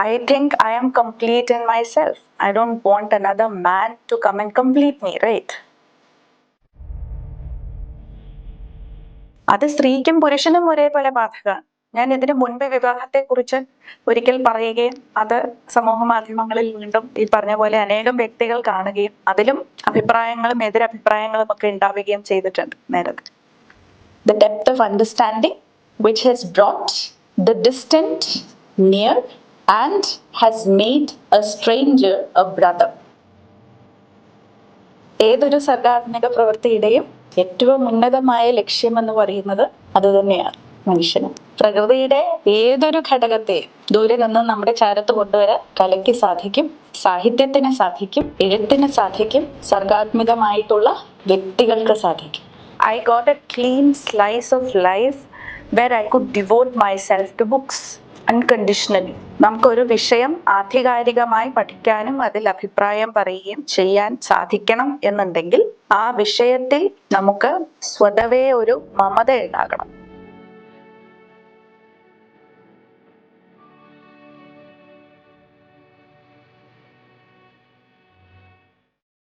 I think I am complete in myself. I don't want another man to come and complete me right അത് സ്ത്രീക്കും പുരുഷനും ഒരേപോലെ ബാധക ഞാൻ ഇതിനു മുൻപ് വിവാഹത്തെ കുറിച്ച് ഒരിക്കൽ പറയുകയും അത് സമൂഹ മാധ്യമങ്ങളിൽ വീണ്ടും ഈ പറഞ്ഞ പോലെ അനേകം വ്യക്തികൾ കാണുകയും അതിലും അഭിപ്രായങ്ങളും എതിരഭിപ്രായങ്ങളും ഒക്കെ ഉണ്ടാവുകയും ചെയ്തിട്ടുണ്ട് നേരത്തെ the depth of understanding which has brought the distant near and has made a stranger a brother. ഏതൊരു സർഗാത്മക പ്രവൃത്തിയുടെയും ഏറ്റവും ഉന്നതമായ ലക്ഷ്യം എന്ന് പറയുന്നത് അത് തന്നെയാണ് മനുഷ്യന്. പ്രകൃതിയുടെ ഏതൊരു ഘടകത്തെ ദൂരെ നിന്ന് നമ്മുടെ ചാരത്ത് കൊണ്ടുവരാൻ കലയ്ക്ക് സാധിക്കും സാഹിത്യത്തിന് സാധിക്കും എഴുത്തിന് സാധിക്കും സർഗാത്മികമായിട്ടുള്ള വ്യക്തികൾക്ക് സാധിക്കും. I got a clean slice of life where I could devote myself to books unconditionally നമുക്കൊരു വിഷയം ആധികാരികമായി പഠിക്കാനും അതിൽ അഭിപ്രായം പറയുകയും ചെയ്യാൻ സാധിക്കണം എന്നുണ്ടെങ്കിൽ ആ വിഷയത്തിൽ നമുക്ക് സ്വതവേ ഒരു മമത ഉണ്ടാകണം.